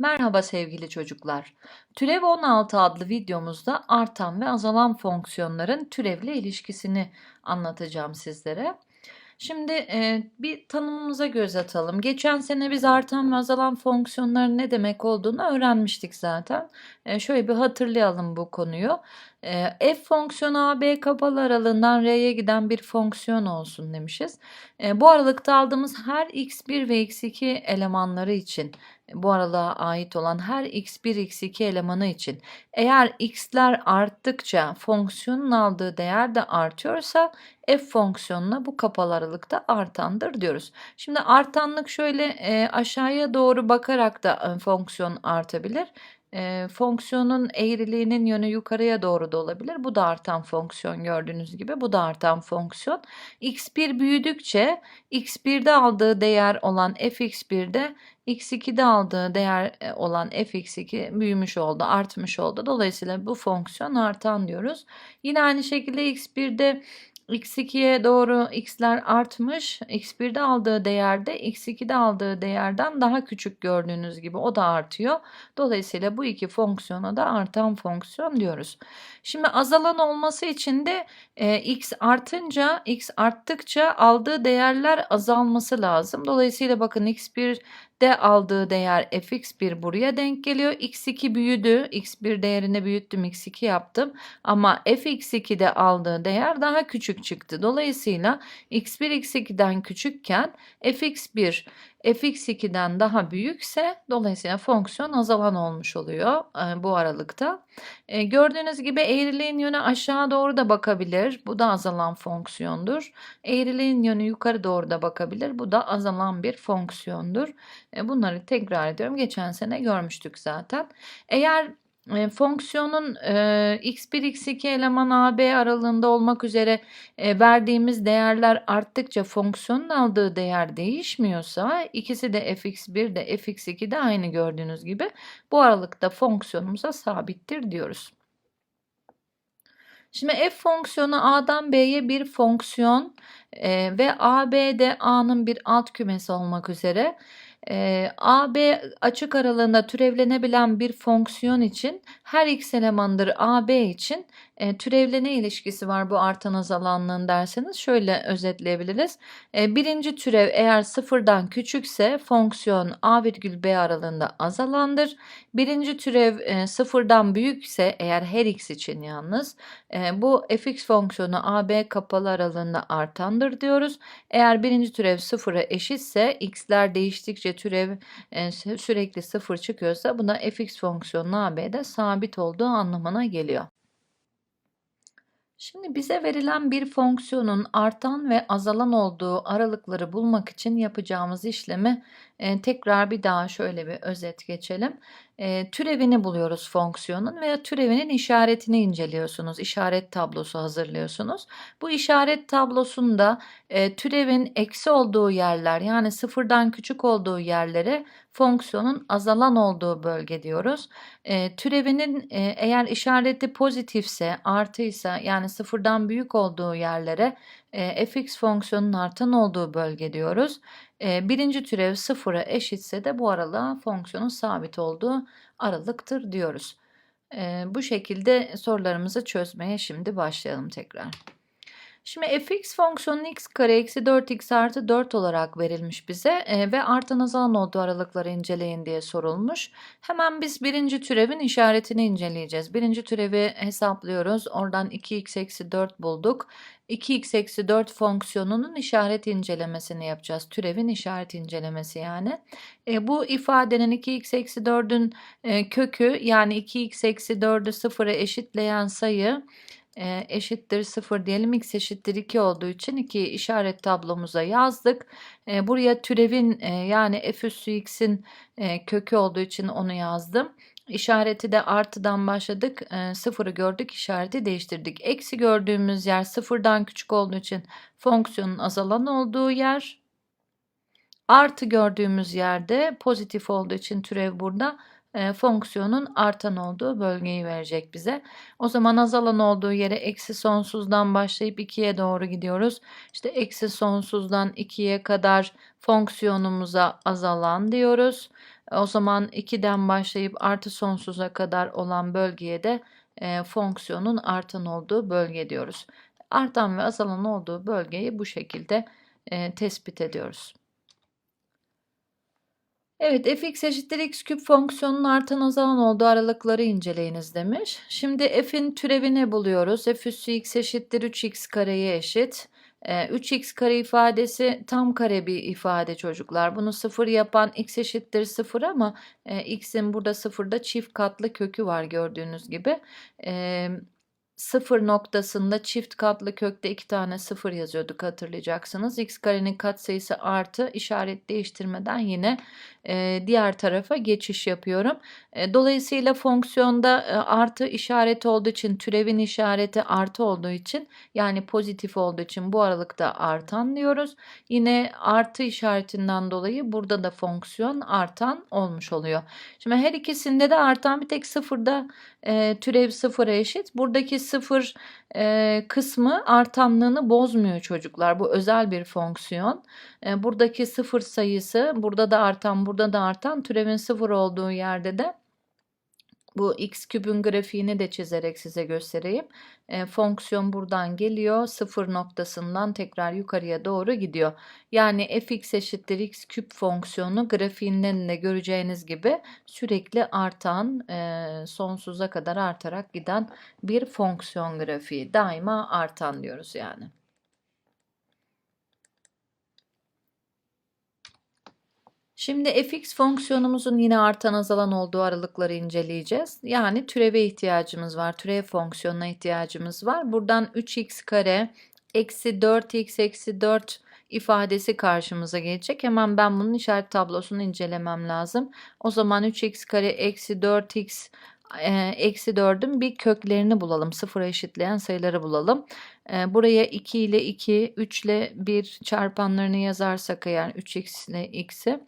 Merhaba sevgili çocuklar. Türev 16 adlı videomuzda artan ve azalan fonksiyonların türevle ilişkisini anlatacağım sizlere. Şimdi e, bir tanımımıza göz atalım. Geçen sene biz artan ve azalan fonksiyonların ne demek olduğunu öğrenmiştik zaten. E, şöyle bir hatırlayalım bu konuyu. E, f fonksiyonu a b kapalı aralığından r'ye giden bir fonksiyon olsun demişiz. E, bu aralıkta aldığımız her x1 ve x2 elemanları için bu aralığa ait olan her x1 x2 elemanı için eğer x'ler arttıkça fonksiyonun aldığı değer de artıyorsa f fonksiyonuna bu kapalı aralıkta artandır diyoruz. Şimdi artanlık şöyle e, aşağıya doğru bakarak da fonksiyon artabilir. E, fonksiyonun eğriliğinin yönü yukarıya doğru da olabilir. Bu da artan fonksiyon gördüğünüz gibi. Bu da artan fonksiyon. x1 büyüdükçe x1'de aldığı değer olan fx1'de x2'de aldığı değer e, olan fx2 büyümüş oldu, artmış oldu. Dolayısıyla bu fonksiyon artan diyoruz. Yine aynı şekilde x1'de x2'ye doğru x'ler artmış. x1'de aldığı değerde x2'de aldığı değerden daha küçük gördüğünüz gibi o da artıyor. Dolayısıyla bu iki fonksiyona da artan fonksiyon diyoruz. Şimdi azalan olması için de e, x artınca x arttıkça aldığı değerler azalması lazım. Dolayısıyla bakın x1 de aldığı değer fx1 buraya denk geliyor. x2 büyüdü. x1 değerini büyüttüm. x2 yaptım. Ama fx2'de aldığı değer daha küçük çıktı. Dolayısıyla x1 x2'den küçükken fx1 fx2'den daha büyükse dolayısıyla fonksiyon azalan olmuş oluyor e, bu aralıkta. E, gördüğünüz gibi eğriliğin yönü aşağı doğru da bakabilir. Bu da azalan fonksiyondur. Eğriliğin yönü yukarı doğru da bakabilir. Bu da azalan bir fonksiyondur. E, bunları tekrar ediyorum. Geçen sene görmüştük zaten. Eğer fonksiyonun e, x1 x2 eleman AB aralığında olmak üzere e, verdiğimiz değerler arttıkça fonksiyonun aldığı değer değişmiyorsa ikisi de fx1 de fx2 de aynı gördüğünüz gibi bu aralıkta fonksiyonumuza sabittir diyoruz. Şimdi f fonksiyonu a'dan b'ye bir fonksiyon e, ve a b de a'nın bir alt kümesi olmak üzere e, AB açık aralığında türevlenebilen bir fonksiyon için her x elemandır AB için e, türevlene ilişkisi var bu artan azalanlığın derseniz şöyle özetleyebiliriz. E, birinci türev eğer sıfırdan küçükse fonksiyon a virgül b aralığında azalandır. Birinci türev e, sıfırdan büyükse eğer her x için yalnız e, bu fx fonksiyonu ab kapalı aralığında artandır diyoruz. Eğer birinci türev sıfıra eşitse x'ler değiştikçe türev e, sürekli sıfır çıkıyorsa buna fx fonksiyonu ab'de sabit olduğu anlamına geliyor. Şimdi bize verilen bir fonksiyonun artan ve azalan olduğu aralıkları bulmak için yapacağımız işlemi e, tekrar bir daha şöyle bir özet geçelim. E, türevini buluyoruz fonksiyonun veya türevinin işaretini inceliyorsunuz. İşaret tablosu hazırlıyorsunuz. Bu işaret tablosunda e, türevin eksi olduğu yerler yani sıfırdan küçük olduğu yerlere fonksiyonun azalan olduğu bölge diyoruz. E, türevinin e, eğer işareti pozitifse artıysa yani sıfırdan büyük olduğu yerlere e, fx fonksiyonun artan olduğu bölge diyoruz. E, birinci türev sıfıra eşitse de bu aralığa fonksiyonun sabit olduğu aralıktır diyoruz. E, bu şekilde sorularımızı çözmeye şimdi başlayalım tekrar. Şimdi fx fonksiyonu x kare eksi 4x artı 4 olarak verilmiş bize e, ve artan azalan olduğu aralıkları inceleyin diye sorulmuş. Hemen biz birinci türevin işaretini inceleyeceğiz. Birinci türevi hesaplıyoruz. Oradan 2x eksi 4 bulduk. 2x eksi 4 fonksiyonunun işaret incelemesini yapacağız. Türevin işaret incelemesi yani. E, bu ifadenin 2x eksi 4'ün e, kökü yani 2x eksi 4'ü sıfıra eşitleyen sayı e, eşittir 0 diyelim. X eşittir 2 olduğu için 2 işaret tablomuza yazdık. E, buraya türevin e, yani f üssü x'in e, kökü olduğu için onu yazdım. İşareti de artıdan başladık. E, sıfırı gördük işareti değiştirdik. Eksi gördüğümüz yer sıfırdan küçük olduğu için fonksiyonun azalan olduğu yer. Artı gördüğümüz yerde pozitif olduğu için türev burada e, fonksiyonun artan olduğu bölgeyi verecek bize. O zaman azalan olduğu yere eksi sonsuzdan başlayıp 2'ye doğru gidiyoruz. İşte eksi sonsuzdan 2'ye kadar fonksiyonumuza azalan diyoruz. O zaman 2'den başlayıp artı sonsuza kadar olan bölgeye de e, fonksiyonun artan olduğu bölge diyoruz. Artan ve azalan olduğu bölgeyi bu şekilde e, tespit ediyoruz. Evet, fx eşittir x küp fonksiyonun artan azalan olduğu aralıkları inceleyiniz demiş. Şimdi f'in türevini buluyoruz. f üssü x eşittir 3x kareye eşit. Ee, 3x kare ifadesi tam kare bir ifade çocuklar. Bunu sıfır yapan x eşittir sıfır ama e, x'in burada sıfırda çift katlı kökü var gördüğünüz gibi. E, sıfır noktasında çift katlı kökte iki tane sıfır yazıyorduk hatırlayacaksınız. x karenin katsayısı artı işaret değiştirmeden yine e, diğer tarafa geçiş yapıyorum. E, dolayısıyla fonksiyonda e, artı işareti olduğu için türevin işareti artı olduğu için yani pozitif olduğu için bu aralıkta artan diyoruz. Yine artı işaretinden dolayı burada da fonksiyon artan olmuş oluyor. Şimdi her ikisinde de artan bir tek sıfırda türev sıfıra eşit. Buradaki sıfır kısmı artanlığını bozmuyor çocuklar. Bu özel bir fonksiyon. Buradaki sıfır sayısı burada da artan burada da artan türevin sıfır olduğu yerde de bu x küpün grafiğini de çizerek size göstereyim. E, fonksiyon buradan geliyor. Sıfır noktasından tekrar yukarıya doğru gidiyor. Yani fx eşittir x küp fonksiyonu grafiğinden de göreceğiniz gibi sürekli artan, e, sonsuza kadar artarak giden bir fonksiyon grafiği. Daima artan diyoruz yani. Şimdi fx fonksiyonumuzun yine artan azalan olduğu aralıkları inceleyeceğiz. Yani türeve ihtiyacımız var. Türev fonksiyonuna ihtiyacımız var. Buradan 3x kare eksi 4x eksi 4 ifadesi karşımıza gelecek. Hemen ben bunun işaret tablosunu incelemem lazım. O zaman 3x kare eksi 4x eksi 4'ün bir köklerini bulalım. Sıfıra eşitleyen sayıları bulalım. Buraya 2 ile 2, 3 ile 1 çarpanlarını yazarsak eğer 3x ile x'i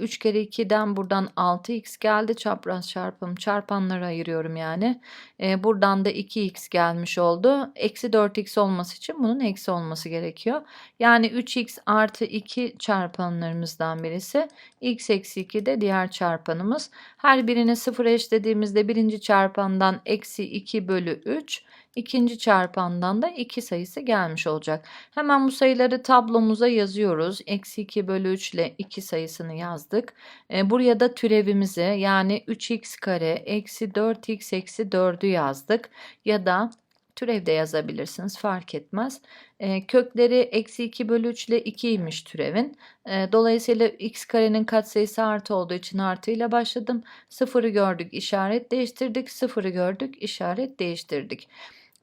3 kere 2'den buradan 6x geldi. Çapraz çarpım çarpanları ayırıyorum yani. Buradan da 2x gelmiş oldu. Eksi 4x olması için bunun eksi olması gerekiyor. Yani 3x artı 2 çarpanlarımızdan birisi. x eksi 2 de diğer çarpanımız. Her birini sıfır eşlediğimizde birinci çarpandan eksi 2 bölü 3 ikinci çarpandan da 2 sayısı gelmiş olacak. Hemen bu sayıları tablomuza yazıyoruz. Eksi 2 bölü 3 ile 2 sayısını yazdık. E, buraya da türevimizi yani 3x kare eksi 4x eksi 4'ü yazdık. Ya da türevde yazabilirsiniz fark etmez. E, kökleri eksi 2 bölü 3 ile 2'ymiş türevin. E, dolayısıyla x karenin katsayısı artı olduğu için artıyla başladım. Sıfırı gördük işaret değiştirdik. Sıfırı gördük işaret değiştirdik.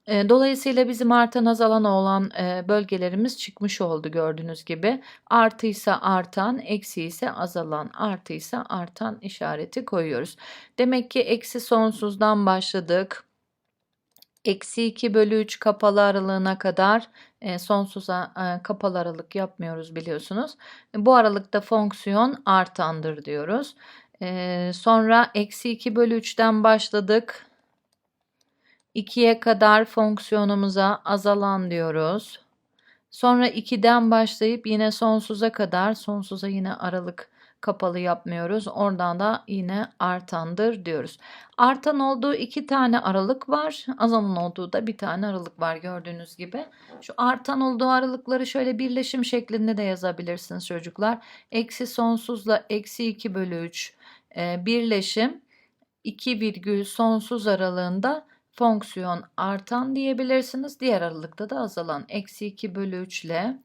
Dolayısıyla bizim artan azalan olan bölgelerimiz çıkmış oldu gördüğünüz gibi. Artıysa artan, eksi ise azalan, artıysa artan işareti koyuyoruz. Demek ki eksi sonsuzdan başladık. Eksi 2 bölü 3 kapalı aralığına kadar sonsuza kapalı aralık yapmıyoruz biliyorsunuz. Bu aralıkta fonksiyon artandır diyoruz. Sonra eksi 2 bölü 3'ten başladık. 2'ye kadar fonksiyonumuza azalan diyoruz. Sonra 2'den başlayıp yine sonsuza kadar sonsuza yine aralık kapalı yapmıyoruz. Oradan da yine artandır diyoruz. Artan olduğu iki tane aralık var. Azalan olduğu da bir tane aralık var gördüğünüz gibi. Şu artan olduğu aralıkları şöyle birleşim şeklinde de yazabilirsiniz çocuklar. Eksi sonsuzla eksi 2 bölü 3 e, birleşim 2 virgül sonsuz aralığında fonksiyon artan diyebilirsiniz. Diğer aralıkta da azalan. Eksi 2 bölü 3 ile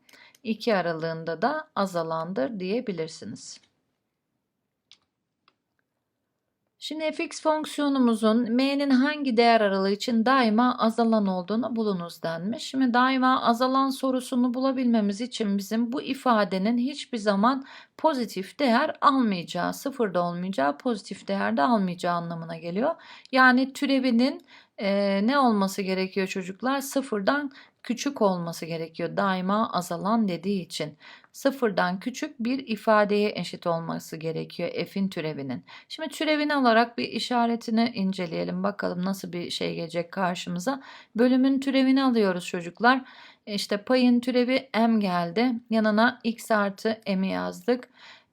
2 aralığında da azalandır diyebilirsiniz. Şimdi fx fonksiyonumuzun m'nin hangi değer aralığı için daima azalan olduğunu bulunuz denmiş. Şimdi daima azalan sorusunu bulabilmemiz için bizim bu ifadenin hiçbir zaman pozitif değer almayacağı, sıfırda olmayacağı, pozitif değerde almayacağı anlamına geliyor. Yani türevinin e, ne olması gerekiyor çocuklar? Sıfırdan küçük olması gerekiyor. Daima azalan dediği için. sıfırdan küçük bir ifadeye eşit olması gerekiyor f'in türevinin. Şimdi türevini alarak bir işaretini inceleyelim. Bakalım nasıl bir şey gelecek karşımıza. Bölümün türevini alıyoruz çocuklar. İşte payın türevi m geldi. Yanına x artı m'i yazdık.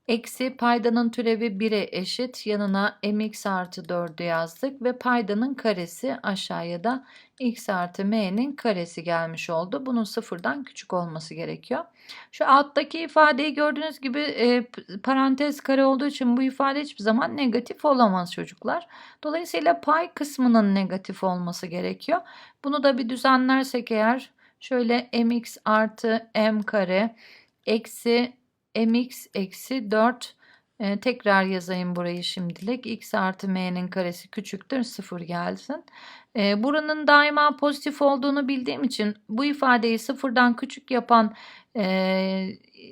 Eksi paydanın türevi 1'e eşit. Yanına mx artı 4'ü yazdık ve paydanın karesi aşağıya da x artı m'nin karesi gelmiş oldu. Bunun sıfırdan küçük olması gerekiyor. Şu alttaki ifadeyi gördüğünüz gibi e, parantez kare olduğu için bu ifade hiçbir zaman negatif olamaz çocuklar. Dolayısıyla pay kısmının negatif olması gerekiyor. Bunu da bir düzenlersek eğer şöyle mx artı m kare eksi mx eksi 4 ee, tekrar yazayım burayı şimdilik. x artı m'nin karesi küçüktür 0 gelsin. Ee, buranın daima pozitif olduğunu bildiğim için bu ifadeyi sıfırdan küçük yapan e,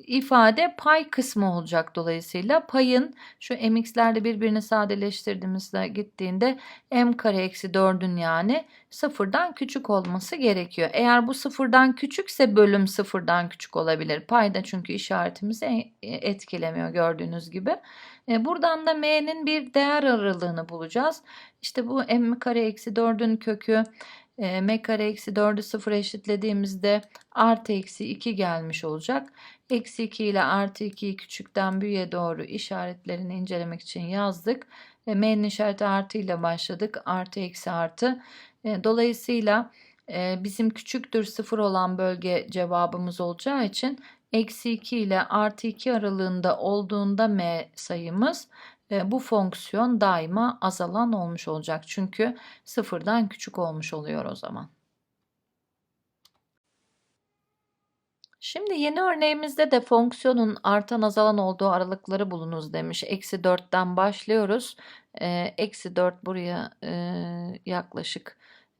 ifade pay kısmı olacak dolayısıyla payın şu mx'lerle birbirini sadeleştirdiğimizde gittiğinde m kare eksi 4'ün yani sıfırdan küçük olması gerekiyor. Eğer bu sıfırdan küçükse bölüm sıfırdan küçük olabilir. Payda çünkü işaretimizi e, etkilemiyor gördüğünüz gibi. E, buradan da m'nin bir değer aralığını bulacağız. İşte bu m kare eksi 4'ün kökü e, m kare eksi 4'ü 0 eşitlediğimizde artı eksi 2 gelmiş olacak. Eksi 2 ile artı 2'yi küçükten büyüğe doğru işaretlerini incelemek için yazdık. E, m'nin işareti artı ile başladık. Artı eksi artı. E, dolayısıyla e, bizim küçüktür 0 olan bölge cevabımız olacağı için eksi 2 ile artı 2 aralığında olduğunda m sayımız e, bu fonksiyon daima azalan olmuş olacak. Çünkü sıfırdan küçük olmuş oluyor o zaman. Şimdi yeni örneğimizde de fonksiyonun artan azalan olduğu aralıkları bulunuz demiş. Eksi 4'ten başlıyoruz. Eksi 4 buraya e, yaklaşık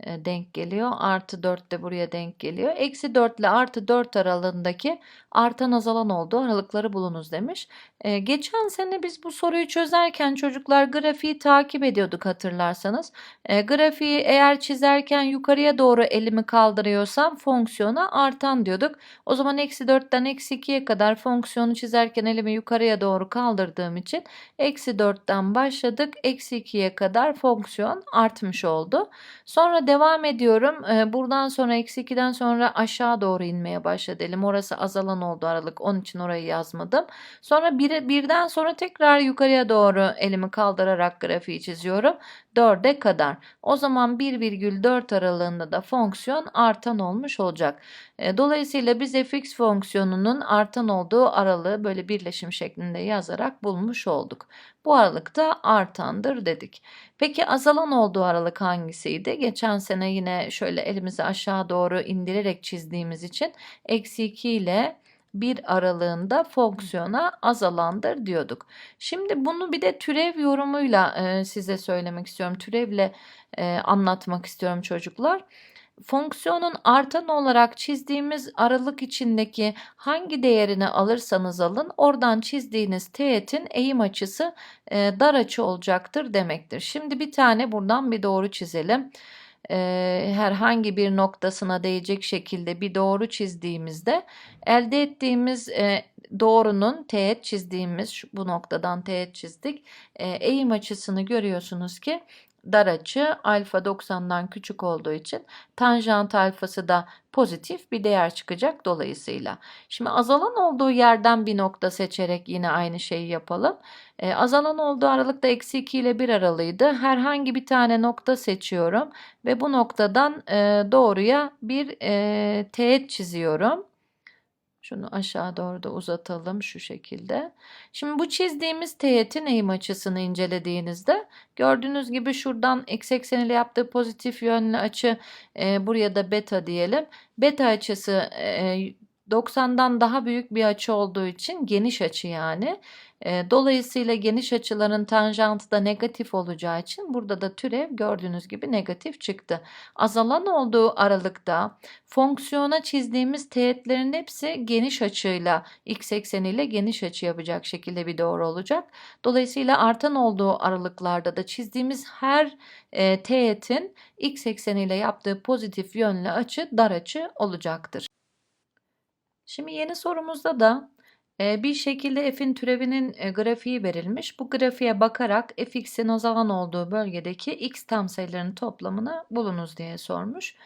denk geliyor. Artı 4 de buraya denk geliyor. Eksi 4 ile artı 4 aralığındaki artan azalan olduğu aralıkları bulunuz demiş. Ee, geçen sene biz bu soruyu çözerken çocuklar grafiği takip ediyorduk hatırlarsanız. Ee, grafiği eğer çizerken yukarıya doğru elimi kaldırıyorsam fonksiyona artan diyorduk. O zaman eksi 4'ten eksi 2'ye kadar fonksiyonu çizerken elimi yukarıya doğru kaldırdığım için eksi 4'ten başladık. Eksi 2'ye kadar fonksiyon artmış oldu. Sonra devam ediyorum. Ee, buradan sonra eksi 2'den sonra aşağı doğru inmeye başladı elim. Orası azalan oldu aralık. Onun için orayı yazmadım. Sonra 1 birden sonra tekrar yukarıya doğru elimi kaldırarak grafiği çiziyorum. 4'e kadar. O zaman 1,4 aralığında da fonksiyon artan olmuş olacak. Dolayısıyla biz fx fonksiyonunun artan olduğu aralığı böyle birleşim şeklinde yazarak bulmuş olduk. Bu aralıkta artandır dedik. Peki azalan olduğu aralık hangisiydi? Geçen sene yine şöyle elimizi aşağı doğru indirerek çizdiğimiz için eksi 2 ile bir aralığında fonksiyona azalandır diyorduk. Şimdi bunu bir de türev yorumuyla size söylemek istiyorum. Türevle anlatmak istiyorum çocuklar. Fonksiyonun artan olarak çizdiğimiz aralık içindeki hangi değerini alırsanız alın oradan çizdiğiniz teğetin eğim açısı e, dar açı olacaktır demektir. Şimdi bir tane buradan bir doğru çizelim e, herhangi bir noktasına değecek şekilde bir doğru çizdiğimizde elde ettiğimiz e, doğrunun teğet çizdiğimiz şu, bu noktadan teğet çizdik e, eğim açısını görüyorsunuz ki dar açı alfa 90'dan küçük olduğu için tanjant alfası da pozitif bir değer çıkacak dolayısıyla. Şimdi azalan olduğu yerden bir nokta seçerek yine aynı şeyi yapalım. E, azalan olduğu aralıkta eksi 2 ile 1 aralığıydı. Herhangi bir tane nokta seçiyorum ve bu noktadan e, doğruya bir e, teğet çiziyorum. Şunu aşağı doğru da uzatalım şu şekilde. Şimdi bu çizdiğimiz teğetin eğim açısını incelediğinizde gördüğünüz gibi şuradan x ekseniyle yaptığı pozitif yönlü açı e, buraya da beta diyelim. Beta açısı e, 90'dan daha büyük bir açı olduğu için geniş açı yani. Dolayısıyla geniş açıların tanjantı da negatif olacağı için burada da türev gördüğünüz gibi negatif çıktı. Azalan olduğu aralıkta fonksiyona çizdiğimiz teğetlerin hepsi geniş açıyla x ekseniyle geniş açı yapacak şekilde bir doğru olacak. Dolayısıyla artan olduğu aralıklarda da çizdiğimiz her teğetin x ekseniyle yaptığı pozitif yönlü açı dar açı olacaktır. Şimdi yeni sorumuzda da bir şekilde f'in türevinin, grafiği verilmiş. Bu grafiğe bakarak fx'in azalan olduğu bölgedeki x tam sayılarının toplamını bulunuz diye sormuş.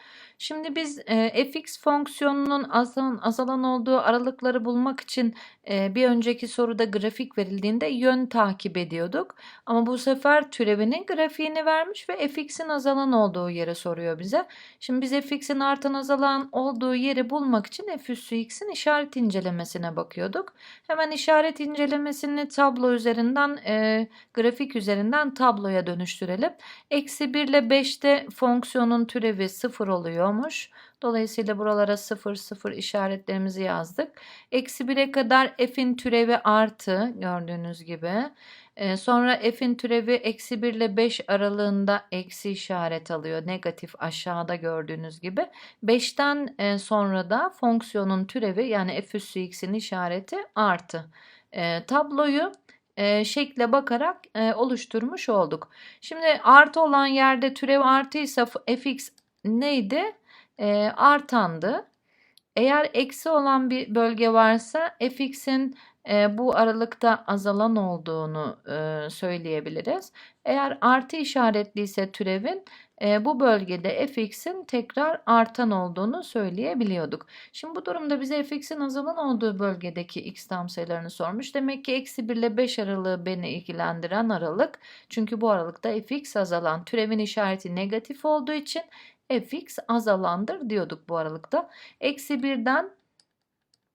Şimdi biz, eee, fx fonksiyonunun azalan azalan olduğu aralıkları bulmak için, eee, bir önceki soruda grafik verildiğinde yön takip ediyorduk. Ama bu sefer türevinin grafiğini vermiş ve fx'in azalan olduğu yeri soruyor bize. Şimdi biz fx'in artan azalan olduğu yeri bulmak için f üssü x'in işaret incelemesine bakıyorduk. Hemen işaret incelemesini tablo üzerinden, eee, grafik üzerinden tabloya dönüştürelim. Eksi 1 ile 5'te fonksiyonun türevi 0 oluyormuş. Dolayısıyla buralara 0, 0 işaretlerimizi yazdık. Eksi 1'e kadar f'in türevi artı gördüğünüz gibi. Eee, sonra f'in türevi eksi 1 ile 5 aralığında eksi işaret alıyor. Negatif aşağıda gördüğünüz gibi. 5'ten eee, sonra da fonksiyonun türevi yani f üssü x'in işareti artı. Eee, tabloyu eee, şekle bakarak eee, oluşturmuş olduk. Şimdi artı olan yerde türev artıysa fx neydi? Eee, artandı. Eğer eksi olan bir bölge varsa fx'in eee, bu aralıkta azalan olduğunu eee, söyleyebiliriz. Eğer artı işaretliyse türevin eee, bu bölgede fx'in tekrar artan olduğunu söyleyebiliyorduk. Şimdi bu durumda bize fx'in azalan olduğu bölgedeki x tam sayılarını sormuş. Demek ki eksi 1 ile 5 aralığı beni ilgilendiren aralık. Çünkü bu aralıkta fx azalan türevin işareti negatif olduğu için fx azalandır diyorduk bu aralıkta. Eksi 1'den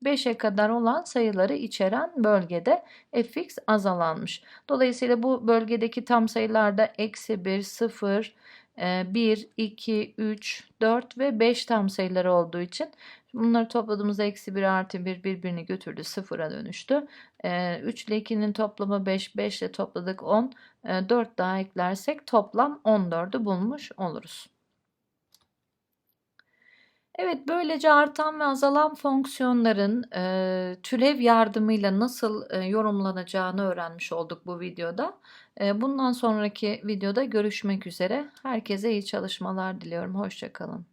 5'e kadar olan sayıları içeren bölgede fx azalanmış. Dolayısıyla bu bölgedeki tam sayılarda eksi 1, 0, 1, 2, 3, 4 ve 5 tam sayıları olduğu için bunları topladığımızda eksi 1 artı 1 birbirini götürdü sıfıra dönüştü. 3 ile 2'nin toplamı 5, 5 ile topladık 10, 4 daha eklersek toplam 14'ü bulmuş oluruz. Evet, böylece artan ve azalan fonksiyonların eee, türev yardımıyla nasıl eee, yorumlanacağını öğrenmiş olduk bu videoda. Eee, bundan sonraki videoda görüşmek üzere. Herkese iyi çalışmalar diliyorum. Hoşça kalın.